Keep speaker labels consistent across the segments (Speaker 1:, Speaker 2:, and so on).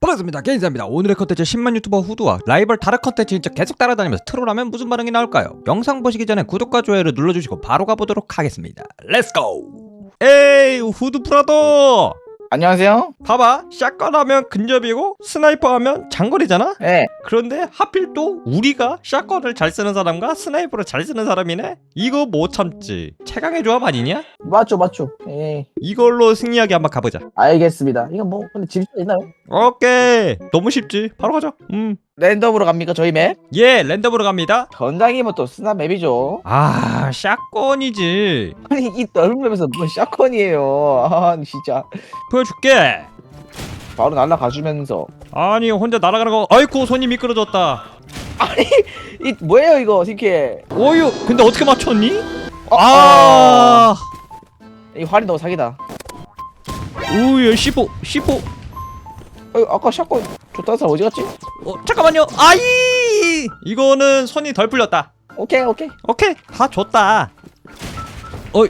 Speaker 1: 반갑습니다. 게임사입니다. 오늘의 컨텐츠 10만 유튜버 후드와 라이벌 다른 컨텐츠 진짜 계속 따라다니면서 트롤하면 무슨 반응이 나올까요? 영상 보시기 전에 구독과 좋아요를 눌러주시고 바로 가보도록 하겠습니다. 렛츠고 에이 후드 프라더
Speaker 2: 안녕하세요.
Speaker 1: 봐봐 샷건 하면 근접이고 스나이퍼 하면 장거리잖아?
Speaker 2: 네.
Speaker 1: 그런데 하필 또 우리가 샷건을 잘 쓰는 사람과 스나이퍼를 잘 쓰는 사람이네? 이거 못 참지 최강의 조합 아니냐?
Speaker 2: 맞죠, 맞죠. 예.
Speaker 1: 이걸로 승리하게 한번 가보자
Speaker 2: 알겠습니다. 이거 뭐 근데 집이 있나요?
Speaker 1: 오케이 너무 쉽지 바로 가자 음.
Speaker 2: 랜덤으로 갑니까 저희 맵?
Speaker 1: 예 랜덤으로 갑니다
Speaker 2: 전장이면 또 스나 맵이죠.
Speaker 1: 아 샷건이지
Speaker 2: 아니 이 넓은 맵에서 뭔 샷건이에요. 아 진짜
Speaker 1: 보여줄게
Speaker 2: 바로 날라가주면서
Speaker 1: 아니 혼자 날아가는 거 아이고 손이 미끄러졌다
Speaker 2: 이 뭐예요 이거 이렇게
Speaker 1: 어유 근데 어떻게 맞췄니?
Speaker 2: 어,
Speaker 1: 아
Speaker 2: 이 활이 너무 사기다.
Speaker 1: 우유 15 15
Speaker 2: 어, 아까 샷건 좋다는 사람 어디 갔지?
Speaker 1: 어 잠깐만요. 아이! 이거는 손이 덜 풀렸다.
Speaker 2: 오케이 오케이.
Speaker 1: 오케이. 다 줬다. 어이.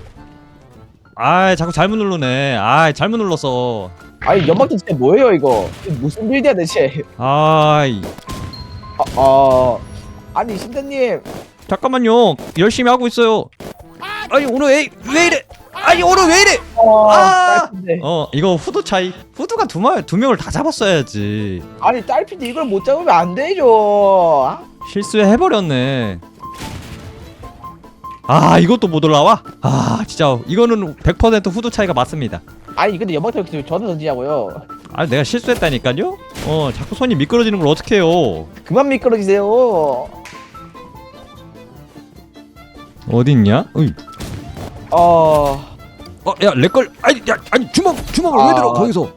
Speaker 1: 아 자꾸 잘못 누르네. 아 잘못 눌렀어.
Speaker 2: 아니 연막도 진짜 뭐예요 이거? 무슨 빌드야 대체?
Speaker 1: 아이.
Speaker 2: 아, 아. 아니 신대님.
Speaker 1: 잠깐만요. 열심히 하고 있어요. 아니 오늘 왜, 왜 이래? 아니 오늘 왜 이래
Speaker 2: 어,
Speaker 1: 아!
Speaker 2: 딸핀데.
Speaker 1: 어 이거 후드 차이 후드가 두, 마, 두 명을 다 잡았어야지
Speaker 2: 아니 딸핀데 이걸 못 잡으면 안 되죠. 아?
Speaker 1: 실수해버렸네 아 이것도 못 올라와? 아 진짜 이거는 100% 후드 차이가 맞습니다
Speaker 2: 아니 근데 연막탄 왜 저는 던지냐고요?
Speaker 1: 아 내가 실수했다니까요? 어 자꾸 손이 미끄러지는 걸 어떻게 해요
Speaker 2: 그만 미끄러지세요.
Speaker 1: 어딨냐? 어이.
Speaker 2: 어
Speaker 1: 어, 야, 렉걸, 아니, 야, 아니, 주먹, 주먹을 왜
Speaker 2: 아.
Speaker 1: 들어, 거기서?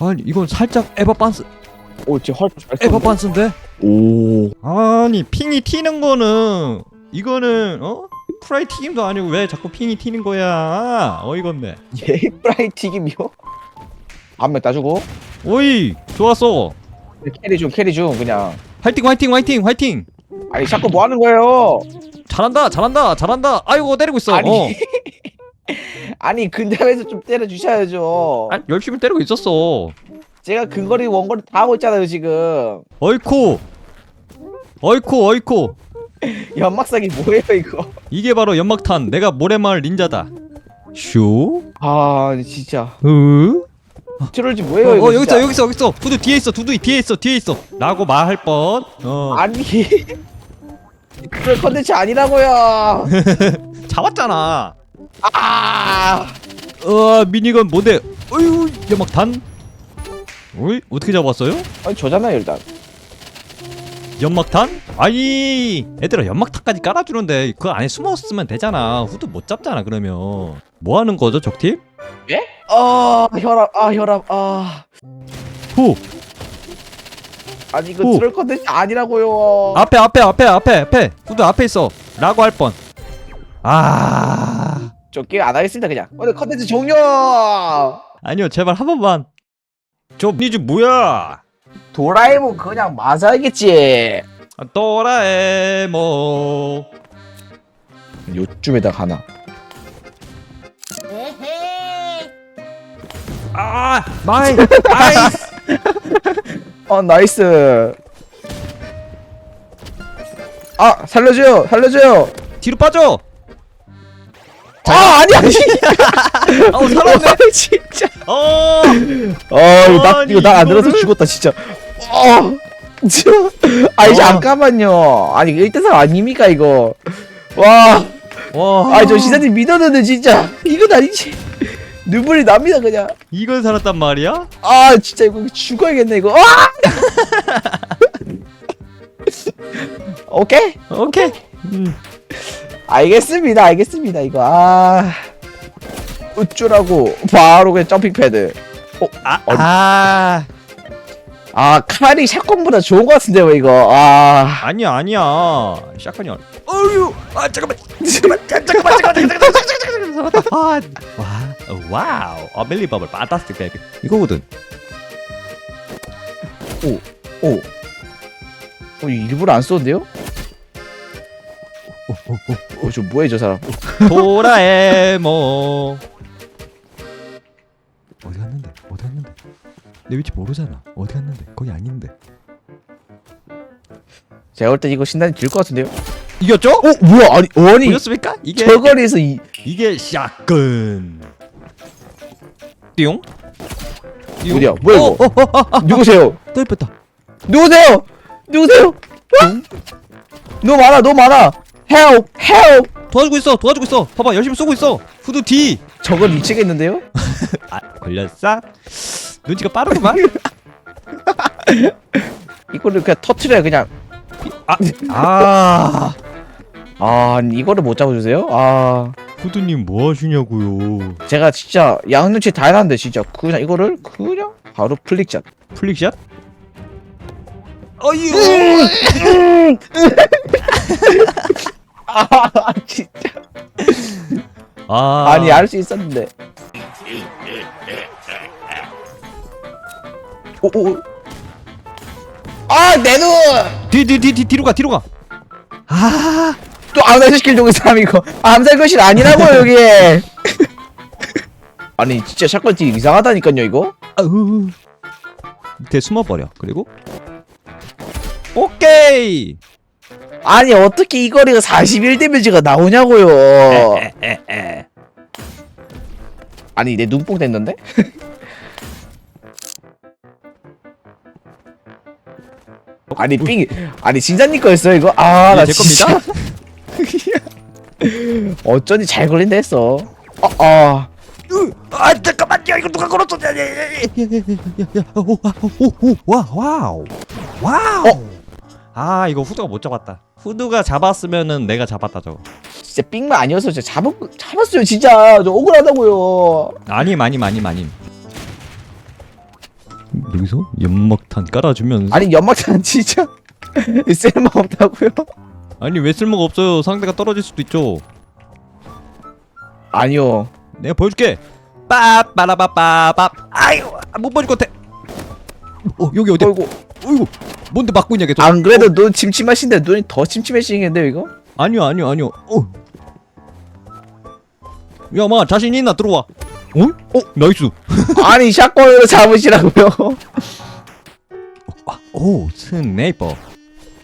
Speaker 1: 아니, 이건 살짝 에바 반스,
Speaker 2: 오, 쟤 헐, 잘
Speaker 1: 에바? 반스인데?
Speaker 2: 오.
Speaker 1: 아니, 핑이 튀는 거는, 이거는, 어? 프라이 튀김도 아니고 왜 자꾸 핑이 튀는 거야? 어이가 없네.
Speaker 2: 얘 프라이 튀김이요? 한명 따주고.
Speaker 1: 오이, 좋았어.
Speaker 2: 캐리 중, 캐리 중, 그냥.
Speaker 1: 화이팅, 화이팅, 화이팅, 화이팅!
Speaker 2: 아니, 자꾸 뭐 하는 거예요?
Speaker 1: 잘한다, 잘한다, 잘한다. 아이고, 때리고 있어.
Speaker 2: 아니.
Speaker 1: 어.
Speaker 2: 아니, 근접에서 좀 때려주셔야죠.
Speaker 1: 아, 열심히 때리고 있었어.
Speaker 2: 제가 근거리, 원거리 다 하고 있잖아요, 지금.
Speaker 1: 어이쿠. 어이쿠, 어이쿠.
Speaker 2: 연막사기 뭐예요, 이거?
Speaker 1: 이게 바로 연막탄. 내가 모래마을 닌자다. 쇼?
Speaker 2: 아, 진짜.
Speaker 1: 으?
Speaker 2: 트롤지 뭐예요,
Speaker 1: 어,
Speaker 2: 이거?
Speaker 1: 어 여기
Speaker 2: 진짜?
Speaker 1: 있어 여기 있어 여기 있어 두두 뒤에 있어 두두 뒤에 있어 뒤에 있어 라고 말할 뻔어
Speaker 2: 아니. 그럴 컨텐츠 아니라고요.
Speaker 1: 잡았잖아
Speaker 2: 아.
Speaker 1: 어 미니건 뭔데? 어휴 연막탄 어이 어떻게 잡았어요?
Speaker 2: 아니, 저잖아요, 일단.
Speaker 1: 연막탄 아니 애들아 연막탄까지 깔아주는데 그 안에 숨었으면 되잖아. 후드 못 잡잖아 그러면. 뭐 하는 거죠 적팀?
Speaker 2: 아, 혈압, 아, 혈압, 아.
Speaker 1: 후.
Speaker 2: 아니, 이거
Speaker 1: 오.
Speaker 2: 트롤 컨텐츠 아니라고요.
Speaker 1: 앞에 앞에 앞에 앞에 앞에. 후드 앞에 있어. 라고 할뻔아
Speaker 2: 저 게임 안 하겠습니다 그냥. 오늘 컨텐츠 종료!
Speaker 1: 아니요 제발 한 번만. 저 미니즈 뭐야?
Speaker 2: 도라에몽 그냥 맞아야겠지.
Speaker 1: 아, 도라에몽.
Speaker 2: 요쯤에다 가나.
Speaker 1: 아 마이 아이스.
Speaker 2: 어 나이스. 아 살려줘요 살려줘요.
Speaker 1: 뒤로 빠져
Speaker 2: 아 아니 아니.
Speaker 1: 어 살았네.
Speaker 2: 진짜.
Speaker 1: 어.
Speaker 2: 어 이거 나
Speaker 1: 아니,
Speaker 2: 이거 나안 들어서
Speaker 1: 이거를?
Speaker 2: 죽었다 진짜. 어. 진짜. 아 이제
Speaker 1: 어.
Speaker 2: 잠깐만요. 아니 1대3 아닙니까 이거? 와.
Speaker 1: 와,
Speaker 2: 아니 저 시사님 믿었는데 진짜. 이건 아니지. 눈물이 납니다 그냥.
Speaker 1: 이걸 살았단 말이야?
Speaker 2: 아 진짜 이거 죽어야겠네 이거. 아! 오케이?
Speaker 1: 오케이. 음.
Speaker 2: 알겠습니다 알겠습니다 이거 아 우쭈라고 바로 그냥 점핑 패드
Speaker 1: 아,
Speaker 2: 어디-
Speaker 1: 아,
Speaker 2: 아 칼이 샷건보다 좋은 것 같은데요 이거 아
Speaker 1: 아니야, 아니야. 샷건이야. 어유, 아 잠깐만, 잠깐만, 잠깐만, 잠깐만, 잠깐만, 잠깐만, 잠깐만. 와, 와우, 어멜리버블, 판타스틱 베이비. 이거거든.
Speaker 2: 오. 어, 일부러 안 쏘는데요? 어, 저 뭐해 저 사람?
Speaker 1: 도라에몽. 어디 갔는데? 어디 갔는데? 내 위치 모르잖아 어디 갔는데 거기 아닌데
Speaker 2: 제가 볼 때 이거 신단이 질것 같은데요?
Speaker 1: 이겼죠?
Speaker 2: 어 뭐야 아니 아니
Speaker 1: 보셨습니까? 이게
Speaker 2: 저 거리에서 이
Speaker 1: 이게 샷건 띠용 띠용?
Speaker 2: 어디야? 뭐야, 이거?
Speaker 1: 어, 어, 어, 아, 아,
Speaker 2: 누구세요?
Speaker 1: 또 뺐다
Speaker 2: 누구세요? 누구세요? 와! 너무 많아 너무 많아 help help.
Speaker 1: 도와주고 있어 도와주고 있어. 봐봐 열심히 쏘고 있어. 후드 D.
Speaker 2: 저걸 미치겠는데요?
Speaker 1: 아 걸렸어? 눈치가 빠르구만.
Speaker 2: 이거를 그냥 터트려야 그냥.
Speaker 1: 아, 아.
Speaker 2: 아 아니, 이거를 못 잡아주세요? 아.
Speaker 1: 후드님 뭐 하시냐고요?
Speaker 2: 제가 진짜 양눈치 다 해놨는데 진짜. 그냥 이거를 그냥 바로 플릭샷.
Speaker 1: 플릭샷? 어유
Speaker 2: 아 진짜.
Speaker 1: 아.
Speaker 2: 아니 알 수 있었는데. 오오 아내눈!
Speaker 1: 뒤뒤뒤뒤 뒤로 가 뒤로 가. 아,
Speaker 2: 또 암살시킬 종의 사람 이거. 암살 것이 아니라고요 여기에. 아니 진짜 샷건 찌 이상하다니까요 이거?
Speaker 1: 아우. 밑에 숨어 버려. 그리고. 오케이.
Speaker 2: 아니 어떻게 이 거리가 41 데미지가 나오냐고요
Speaker 1: 에에에.
Speaker 2: 아니 내 눈뽕 됐는데? 아니 삥 아니 진짜님 거였어 이거? 아나
Speaker 1: 제
Speaker 2: 진짜
Speaker 1: 겁니다.
Speaker 2: 어쩐지 잘 걸린다 했어 어, 어.
Speaker 1: 아 잠깐만요 이거 누가 걸었어? 오오오 와 와우 와우. 아 이거 후드가 못 잡았다. 후드가 잡았으면은 내가 잡았다 저거.
Speaker 2: 진짜 삥만 아니었어 진짜 잡았, 잡았어요 진짜. 저 억울하다고요.
Speaker 1: 아님 아님 아님 아님. 여기서 연막탄 깔아주면서?
Speaker 2: 아니 연막탄 진짜 쓸모 없다고요?
Speaker 1: 아니 왜 쓸모가 없어요? 상대가 떨어질 수도 있죠.
Speaker 2: 아니요.
Speaker 1: 내가 보여줄게. 빠 빠라빠빠빠 아이고 못 보여줄 것 같아. 어 여기 어디야
Speaker 2: 어이구
Speaker 1: 어이구 뭔데 막고 있냐 계속
Speaker 2: 안 그래도 눈 침침하신데 눈이 더 침침해지겠는데요 이거?
Speaker 1: 아니요 아니요 아니요. 어. 야마 자신 있나? 들어와. 어? 어 나이스.
Speaker 2: 아니 샷건으로 잡으시라고요?
Speaker 1: 아, 오 스네이퍼.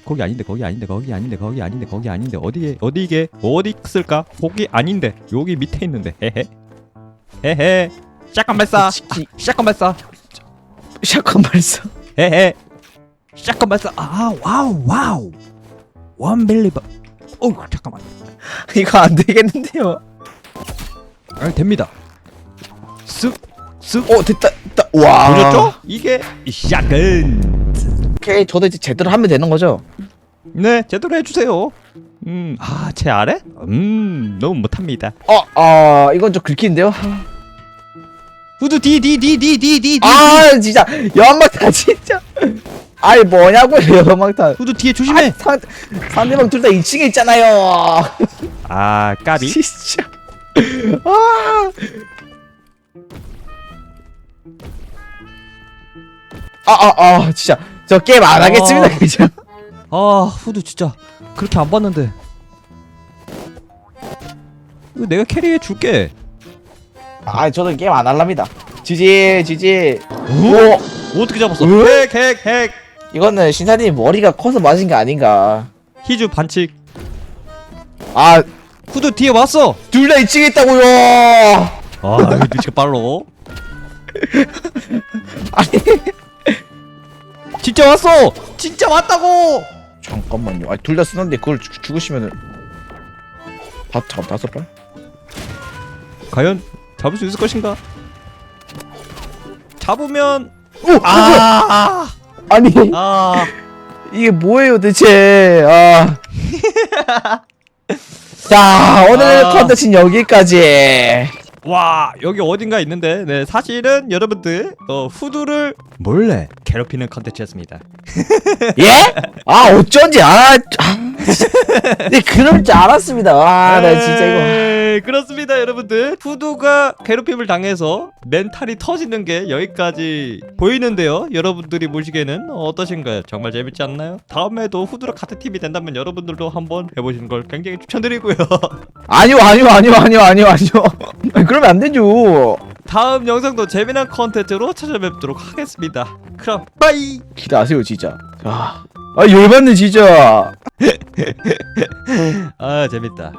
Speaker 1: 거기 아닌데 거기 아닌데 거기 아닌데 거기 아닌데 거기 아닌데. 어디에 어디 이게 어디 있을까? 거기 아닌데. 여기 밑에 있는데. 헤헤. 헤헤. 샷건 발사.
Speaker 2: 치키.
Speaker 1: 샷건 발사.
Speaker 2: 샷건 발사.
Speaker 1: 헤헤 발사 아 와우 와우. 원빌리버 어 잠깐만.
Speaker 2: 이거 안 되겠는데요?
Speaker 1: 아 됩니다. 쓱쓱
Speaker 2: 어 됐다 됐다. 와
Speaker 1: 보셨죠? 이게 샷건
Speaker 2: 오케이 저도 이제 제대로 하면 되는 거죠?
Speaker 1: 네 제대로 해주세요. 음아제 아래? 음 너무 못합니다.
Speaker 2: 어, 아 이건 좀 긁히는데요?
Speaker 1: 후드 디디디디디디
Speaker 2: 아 진짜. 연막탄 진짜. 아이 뭐냐고요 연막탄.
Speaker 1: 후드 뒤에 조심해.
Speaker 2: 상, 상대방 둘 다 2층에 있잖아요.
Speaker 1: 아 까비?
Speaker 2: 진짜. 아. 아, 아, 아, 진짜. 저 게임 안 하겠습니다,
Speaker 1: 아.
Speaker 2: 그죠?
Speaker 1: 아 후드 진짜 그렇게 안 봤는데. 이거 내가 캐리해 줄게
Speaker 2: 아, 저는 게임 안 할랍니다. 지지, 지지.
Speaker 1: 오
Speaker 2: 오,
Speaker 1: 어떻게 잡았어
Speaker 2: 왜?
Speaker 1: 핵핵핵
Speaker 2: 이거는 신사님 머리가 커서 맞은 게 아닌가.
Speaker 1: 히즈 반칙
Speaker 2: 아,
Speaker 1: 후드 뒤에 왔어
Speaker 2: 둘 다 2층에 있다고요
Speaker 1: 아 눈치가 빨로
Speaker 2: 아니.
Speaker 1: 진짜 왔어 진짜 왔다고
Speaker 2: 잠깐만요. 아, 둘 다 쓰는데 그걸 죽- 죽으시면은. 다, 잠, 다섯 발?
Speaker 1: 과연 잡을 수 있을 것인가 잡으면
Speaker 2: 오! 아!
Speaker 1: 아,
Speaker 2: 아니,
Speaker 1: 아
Speaker 2: 이게 뭐예요, 대체. 아. 자, 오늘
Speaker 1: 아.
Speaker 2: 컨텐츠는 여기까지.
Speaker 1: 와 여기 어딘가 있는데 네 사실은 여러분들 어, 후드를 몰래 괴롭히는 컨텐츠였습니다
Speaker 2: 예? 아 어쩐지 아, 아 네, 그럴 줄 알았습니다 아나 진짜 이거
Speaker 1: 에이, 그렇습니다 여러분들. 후드가 괴롭힘을 당해서 멘탈이 터지는 게 여기까지 보이는데요. 여러분들이 보시기에는 어떠신가요? 정말 재밌지 않나요? 다음에도 후드랑 같은 팀이 된다면 여러분들도 한번 해보시는 걸 굉장히 추천드리고요.
Speaker 2: 아니요 아니요 아니요 아니요 아니요 아니요. 아니, 그러면 안 되죠.
Speaker 1: 다음 영상도 재미난 컨텐츠로 찾아뵙도록 하겠습니다. 그럼 빠이.
Speaker 2: 기대하세요 진짜. 아, 아 열받네 진짜.
Speaker 1: 아 재밌다.